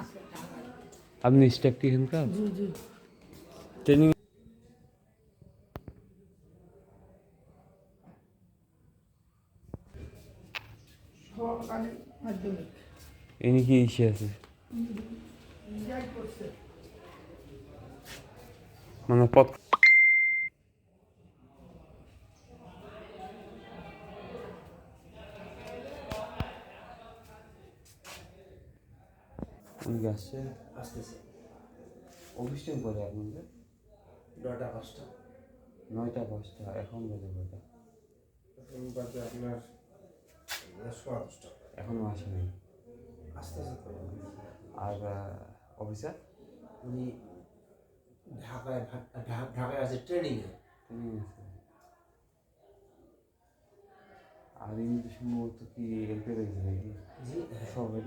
আছে আপনি স্টাফ কি এখানকার জি জি ট্রেনিং সরকারি মাধ্যমিক ইনি কি ইসে আছে যাই করছে মানে পথ উনি কি আসছে আসতেছে। অফিস টাইম করে আপনাদের? নটা পাঁচটা। নয়টা পাঁচটা। এখন বাজে কয়টা? এখন বাজে আপনার সোয়া দশটা। এখনও আসেনি আসতেছে আর অফিসার? উনি ঢাকায় ঢাকায় আছে ট্রেনিংয়ে ট্রেনিং আছে। আর ইনি তো সম্ভবত কি এলপি রয়েছে নাকি? জি হ্যাঁ। সবাই